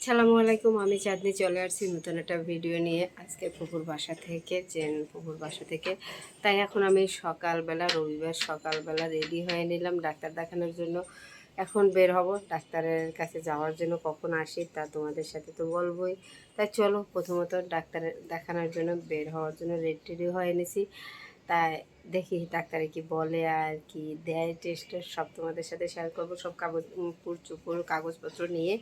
আসসালামু আলাইকুম, আমি চাঁদনি চলে আসছি নতুন একটা ভিডিও নিয়ে। আজকে পুকুর বাসা থেকে, চেন পুকুর বাসা থেকে। তাই এখন আমি সকালবেলা, রবিবার সকালবেলা রেডি হয়ে নিলাম ডাক্তার দেখানোর জন্য। এখন বের হব ডাক্তারের কাছে যাওয়ার জন্য, কখন আসি তা তোমাদের সাথে তো বলবোই। তাই চলো প্রথমত ডাক্তারের দেখানোর জন্য, বের হওয়ার জন্য রেডি হয়ে নিছি। তাই দেখি ডাক্তারে কি বলে আর কি দেয় টেস্ট সব তোমাদের সাথে শেয়ার করব। সব কাগজ পুর চুপুর কাগজপত্র নিয়ে।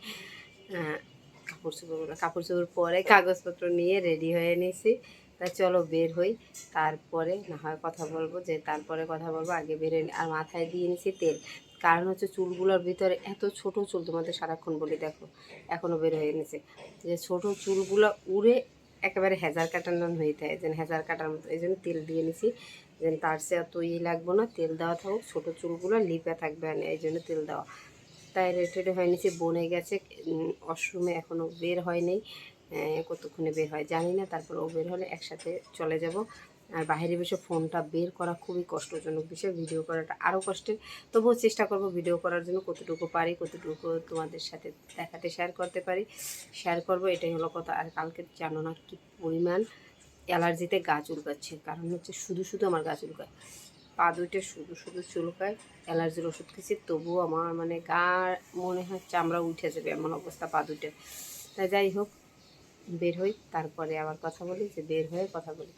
কাপড় চোপড় কাপড় চোপড় পরে কাগজপত্র নিয়ে রেডি হয়ে নিয়েছি তা চলো বের হই, তারপরে না হয় কথা বলব যে তারপরে কথা বলব, আগে বের হই। আর মাথায় দিয়ে নিয়েছি তেল। কারণ হচ্ছে চুলগুলোর ভিতরে এত ছোট চুল তোমাদের সারাক্ষণ বলি, দেখো এখনও বের হয়ে নিছে। যে ছোট চুলগুলো উড়ে একেবারে হেজার কাটানো হয়ে থাকে, যেন হেজার কাটার মতো। এই জন্য তেল দিয়ে নিছি। যেন তার সে এত ই লাগবো না, তেল দেওয়া থাকুক, ছোটো চুলগুলো লিপে থাকবে না এই জন্য তেল দেওয়া। তাই রেটেড হয়ে নিচে বনে গেছে অশ্রমে এখনও বের হয়নি। কতক্ষণে বের হয় জানি না, তারপর ও বের হলে একসাথে চলে যাব। আর বাইরে বসে ফোনটা বের করা খুবই কষ্টজনক বিষয়, ভিডিও করাটা আরও কষ্টের। তবুও চেষ্টা করব ভিডিও করার জন্য কতটুকু পারি, কতটুকু তোমাদের সাথে দেখাতে শেয়ার করতে পারি। শেয়ার করব, এটাই হলো কথা। আর কালকে জানো না কি পরিমাণ অ্যালার্জিতে গা চুলকাচ্ছে। কারণ হচ্ছে শুধু শুধু আমার গা চুলকায়। পা দুইটা শুধু শুধু চুলকায়, অ্যালার্জির ওষুধ খেয়েছি, তবুও আমার মানে গা মনে হয় চামড়া উঠে যাবে এমন অবস্থা পা দুইটা। তাই যাই হোক, বের হই, তারপরে আবার কথা বলি, যে বের হয়ে কথা বলি।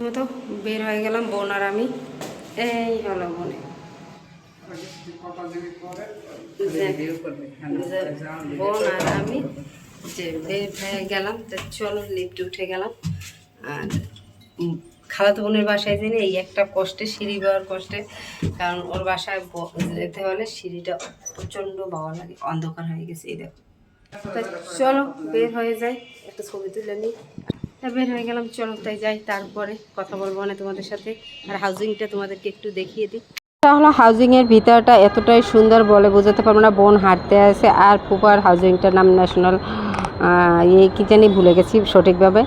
তো বের হয়ে গেলাম, বোন আর আমি। এই হলো যে বোন আর আমি যে বের হয়ে গেলাম, তো চলো লিফটে উঠে গেলাম। আর খালাতো বোনের বাসায় জেনে এই একটা কষ্টে সিঁড়ি বাওয়ার কষ্টে, কারণ ওর বাসায় যেতে হলে সিঁড়িটা প্রচণ্ড বাওয়া লাগে, অন্ধকার হয়ে গেছে, এই দেখো। চলো, বের হয়ে যাই, একটা ছবি তুলে নিই। বের হয়ে গেলাম, চলো তাই যাই, তারপরে কথা বলব না তোমাদের সাথে, আর হাউজিংটা তোমাদেরকে একটু দেখিয়ে দিই। এটা হলো হাউজিংয়ের ভিতরটা এতটাই সুন্দর বলে বোঝাতে পারব না, বোন হাঁটতে আছে আর ফুপার হাউজিংটার নাম ন্যাশনাল ইয়ে কী জানি ভুলে গেছি সঠিকভাবে,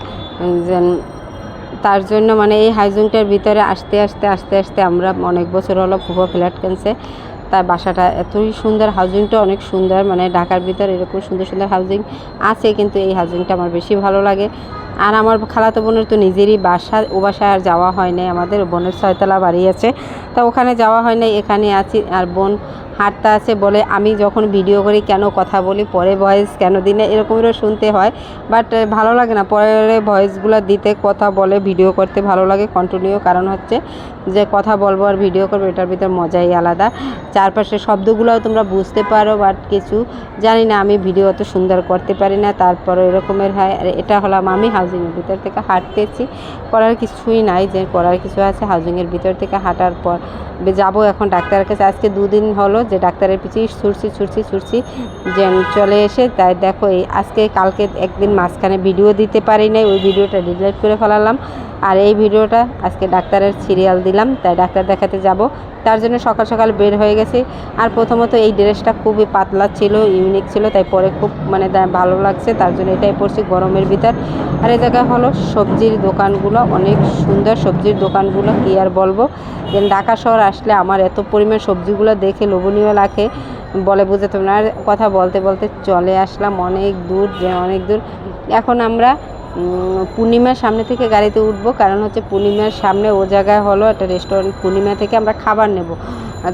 যেন তার জন্য মানে এই হাউজিংটার ভিতরে আসতে আসতে আসতে আসতে আমরা অনেক বছর হলো ফুপা ফ্ল্যাট কিনছে। তার বাসাটা এতই সুন্দর, হাউজিংটা অনেক সুন্দর মানে ঢাকার ভিতরে এরকম সুন্দর সুন্দর হাউজিং আছে, কিন্তু এই হাউজিংটা আমার বেশি ভালো লাগে। আর আমার খালাতো বোনের তো নিজেরই বাসা, ও বাসায় আর যাওয়া হয় নাই, আমাদের বোনের ছয়তলা বাড়ি আছে। তা ওখানে যাওয়া হয় নাই, এখানে আছি, আর বোন হাঁটতে আছে বলে আমি যখন ভিডিও করি, কেন কথা বলি, পরে ভয়েস কেন দিই না এরকমই শুনতে হয়। বাট ভালো লাগে না। পরে ভয়েসগুলো দিতে, কথা বলে ভিডিও করতে ভালো লাগে। কন্টিনিউ কারণ হচ্ছে যে, কথা বলব আর ভিডিও করব, এটার ভিতর মজাই আলাদা। চারপাশের শব্দগুলোও তোমরা বুঝতে পারো বাট কিছু জানি না, আমি ভিডিও অত সুন্দর করতে পারি না। তারপর এরকমের হয়। আর এটা হলাম আমি হাউজিংয়ের ভিতর থেকে হাঁটতেছি। করার কিছুই নাই যে, করার কিছু আছে। হাউজিংয়ের ভিতর থেকে হাঁটার পর যাব এখন ডাক্তারের কাছে। আজকে দুদিন হলো যে ডাক্তারের পিছিয়ে ছুটছি ছুটছি ছুটছি যে চলে এসে তাই দেখো এই আজকে কালকে একদিন মাঝখানে ভিডিও দিতে পারি নাই, ওই ভিডিওটা ডিলিট করে ফেলালাম। আর এই ভিডিওটা আজকে ডাক্তারের সিরিয়াল দিলাম, তাই ডাক্তার দেখাতে যাব। তার জন্য সকাল সকাল বের হয়ে গেছি। আর প্রথমত এই ড্রেসটা খুবই পাতলা ছিল ইউনিক ছিল, তাই পরে খুব মানে ভালো লাগছে, তার জন্য এটাই পরছি গরমের ভিতর। আর এই জায়গায় হলো সবজির দোকানগুলো, অনেক সুন্দর সবজির দোকানগুলো, কী আর বলব। যেন ঢাকা শহর আসলে আমার এত পরিমাণ সবজিগুলো দেখে লোভনীয় লাগে, বলে পারব না কথা বলতে বলতে চলে আসলাম অনেক দূর, যে অনেক দূর। এখন আমরা পূর্ণিমার সামনে থেকে গাড়িতে উঠবো, কারণ হচ্ছে পূর্ণিমার সামনে ও জায়গায় হলো একটা রেস্টুরেন্ট পূর্ণিমা থেকে আমরা খাবার নেব।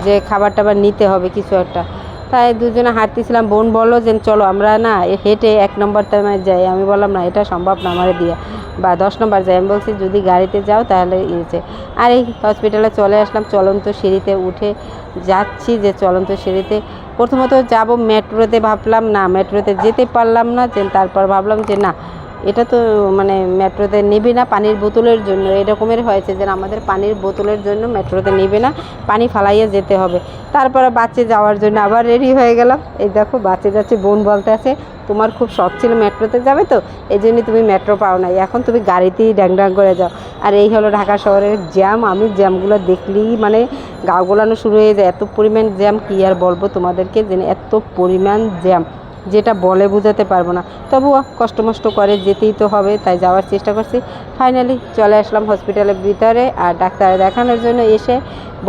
যে খাবার টাবার নিতে হবে কিছু একটা। তাই দুজনে হাঁটতেছিলাম, বোন বলল যে, চলো আমরা না হেঁটে এক নম্বর টাইমে যাই। আমি বললাম, না, এটা সম্ভব না আমারে দিয়ে। বা, দশ নম্বর যাই। আমি বলছি, যদি গাড়িতে যাও তাহলে ইয়েছে আর এই হসপিটালে চলে আসলাম, চলন্ত সিঁড়িতে উঠে যাচ্ছি যে, চলন্ত সিঁড়িতে। প্রথমত যাব মেট্রোতে ভাবলাম না মেট্রোতে যেতে পারলাম না, যে, তারপর ভাবলাম যে, না এটা তো মানে মেট্রোতে নেবে না, পানির বোতলের জন্য। এরকমের হয়েছে যে আমাদের পানির বোতলের জন্য মেট্রোতে নেবে না, পানি ফালাইয়ে যেতে হবে। তারপরে বাচ্চা যাওয়ার জন্য আবার রেডি হয়ে গেলাম। এই দেখো বাচ্চা যাচ্ছে, বোন বলতে আছে, তোমার খুব শখ ছিল মেট্রোতে যাবে তো? এই জন্যই তুমি মেট্রো পাও নাই। এখন তুমি গাড়িতেই ড্যাং ড্যাং করে যাও। আর এই হলো ঢাকা শহরের জ্যাম। আমি জ্যামগুলো দেখলেই মানে গা গোলানো শুরু হয়ে যায়। এত পরিমাণ জ্যাম, কী আর বলব তোমাদেরকে? যে এত পরিমাণ জ্যাম। যেটা বলে বোঝাতে পারব না। তবুও কষ্ট মষ্ট করে যেতেই তো হবে, তাই যাওয়ার চেষ্টা করছি। ফাইনালি চলে আসলাম হসপিটালের ভিতরে আর ডাক্তার দেখানোর জন্য এসে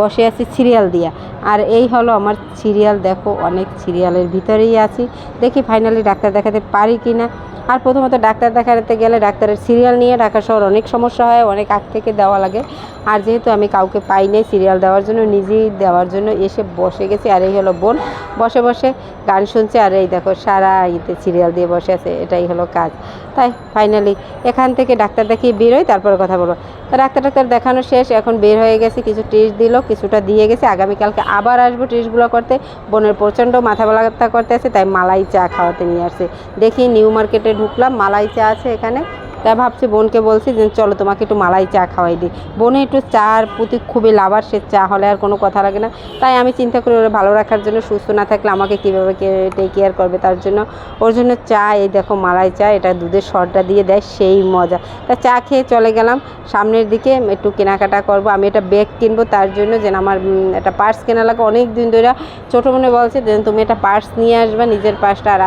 বসে আছি সিরিয়াল দিয়া। আর এই হলো আমার সিরিয়াল দেখো অনেক সিরিয়ালের ভিতরেই আছি। দেখি ফাইনালি ডাক্তার দেখাতে পারি কি না আর প্রথমত ডাক্তার দেখাতে গেলে ডাক্তারের সিরিয়াল নিয়ে ঢাকা শহর অনেক সমস্যা হয়, অনেক আগ থেকে দেওয়া লাগে। আর যেহেতু আমি কাউকে পাই নাই সিরিয়াল দেওয়ার জন্য, নিজেই দেওয়ার জন্য এসে বসে গেছি। আর এই হলো বোন, বসে বসে গান শুনছে। আর এই দেখো, সারা ইতে সিরিয়াল দিয়ে বসে আছে। এটাই হলো কাজ। তাই ফাইনালি এখান থেকে ডাক্তার দেখিয়ে বেরোয় তারপরে কথা বলব। তা ডাক্তার ডাক্তার দেখানো শেষ, এখন বের হয়ে গেছে, কিছু টেস্ট দিল, কিছুটা দিয়ে গেছে, আগামীকালকে আবার আসব টেস্টগুলো করতে। বোনের প্রচণ্ড মাথা ব্যথা করতে আছে তাই মালাই চা খাওয়াতে নিয়ে আসছে। দেখি নিউ মার্কেটে ঢুকলাম, মালাই চা আছে এখানে। তাই ভাবছি বোনকে বলছি যে, চলো তোমাকে একটু মালাই চা খাওয়াই দিই। বোনে একটু চার প্রতি খুবই লাভার, সে চা হলে আর কোনো কথা লাগে না। তাই আমি চিন্তা করি, ওরা ভালো রাখার জন্য, সুস্থ না থাকলে আমাকে কীভাবে টেক কেয়ার করবে? তার জন্য ওর জন্য চা, এই দেখো মালাই চা, এটা দুধের সরটা দিয়ে দেয়, সেই মজা। তা চা খেয়ে চলে গেলাম। সামনের দিকে একটু কেনাকাটা করব। আমি এটা ব্যাগ কিনবো, তার জন্য যেন আমার একটা পার্স কেনা লাগে। অনেক দিন ধরে ছোটো মনে বলছে যে তুমি একটা পার্স নিয়ে আসবে, নিজের পার্সটা আর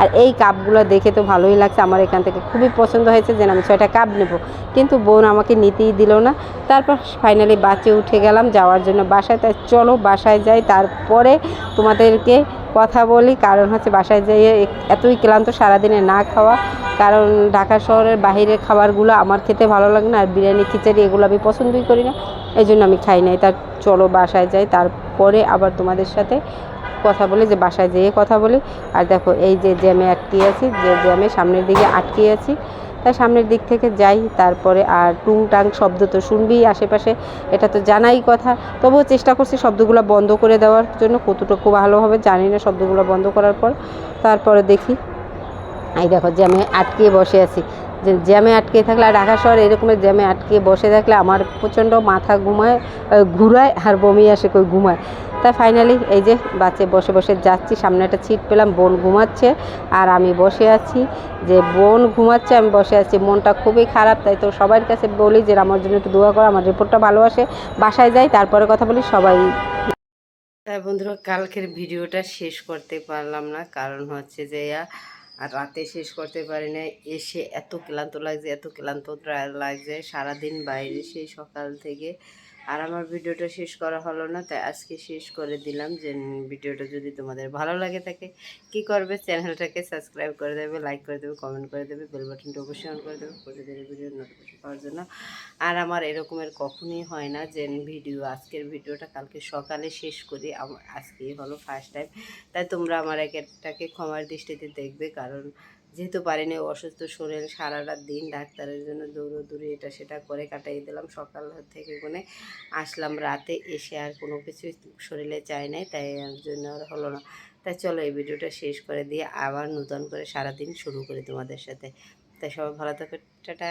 আর এই কাপগুলো দেখে তো ভালোই লাগছে। আমার এখান থেকে খুবই পছন্দ হয়েছে যে আমি ছয়টা কাপ নেব। কিন্তু বোন আমাকে নিতেই দিল না। তারপর ফাইনালি বাঁচে উঠে গেলাম, যাওয়ার জন্য বাসায়। তাই চলো বাসায় যাই, তারপরে তোমাদেরকে কথা বলি। কারণ হচ্ছে বাসায় যেয়ে এতই ক্লান্ত সারাদিনে না খাওয়া। কারণ ঢাকা শহরের বাইরের খাবারগুলো আমার খেতে ভালো লাগে না। আর বিরিয়ানি, খিচুড়ি এগুলো আমি পছন্দই করি না। এই জন্য আমি খাই নাই। তার চলো বাসায় যাই, তারপরে আবার তোমাদের সাথে কথা বলি, যে বাসায় যেয়ে কথা বলি। আর দেখো, এই যে জ্যামে আটকে আছি, যে জ্যামে সামনের দিকে আটকে আছি। তাই সামনের দিক থেকে যাই, তারপরে আর টুং টাং শব্দ তো শুনবি আশেপাশে এটা তো জানাই কথা। তবুও চেষ্টা করছি শব্দগুলো বন্ধ করে দেওয়ার জন্য, কতটুকু ভালো হবে জানি না শব্দগুলো বন্ধ করার পর। তারপরে দেখি, এই দেখো জ্যামে আটকে বসে আছি। যে জ্যামে আটকে থাকলে আর ঢাকা শহর এরকমের জ্যামে আটকে বসে থাকলে আমার প্রচণ্ড মাথা ঘুমায় ঘুরায় আর বমি আসে কই ঘুমায়। তাই ফাইনালি এই যে বাচ্চা বসে বসে যাচ্ছি, সামনে একটা ছিট পেলাম, বোন ঘুমাচ্ছে আর আমি বসে আছি। যে বোন ঘুমাচ্ছে, আমি বসে আছি। মনটা খুবই খারাপ, তাই তো সবার কাছে বলি যে আমার জন্য একটু দোয়া করো, আমার রিপোর্টটা ভালো আসে, বাসায় যাই, তারপরে কথা বলি, সবাই তাই বন্ধুরা, কালকের ভিডিওটা শেষ করতে পারলাম না, কারণ হচ্ছে যে আর রাতে শেষ করতে পারি না এসে এত ক্লান্ত লাগছে, এত ক্লান্ত লাগছে, সারাদিন বাইরে সেই সকাল থেকে আর আমার ভিডিওটা শেষ করা হলো না, তাই আজকে শেষ করে দিলাম। যে ভিডিওটা যদি তোমাদের ভালো লাগে থাকে, কি করবে? চ্যানেলটাকে সাবস্ক্রাইব করে দেবে, লাইক করে দেবে, কমেন্ট করে দেবে, বেল বাটনটা অবশ্যই অন করে দেবে, প্রতিদিনের ভিডিও নোটিফিকেশন পাওয়ার জন্য। আর আমার এরকমের কখনোই হয় না যে ভিডিও, আজকের ভিডিওটা কালকে সকালে শেষ করি আজকেই হলো ফার্স্ট টাইম তাই তোমরা আমার এক একটাকে ক্ষমার দৃষ্টিতে দেখবে, কারণ যেহেতু পারিনি অসুস্থ শরীর, সারাটা দিন ডাক্তারের জন্য দৌড়ো দৌড়োদৌড়ি, এটা সেটা করে কাটাই দিলাম। সকাল থেকে কোনে আসলাম, রাতে এসে আর কোনো কিছু শরীরে চাই নাই, তাই জন্য আর হলো না। তাই চলো এই ভিডিওটা শেষ করে দিয়ে আবার নতুন করে সারাদিন শুরু করি তোমাদের সাথে। তাই সবাই ভালো থাকো, টাটা।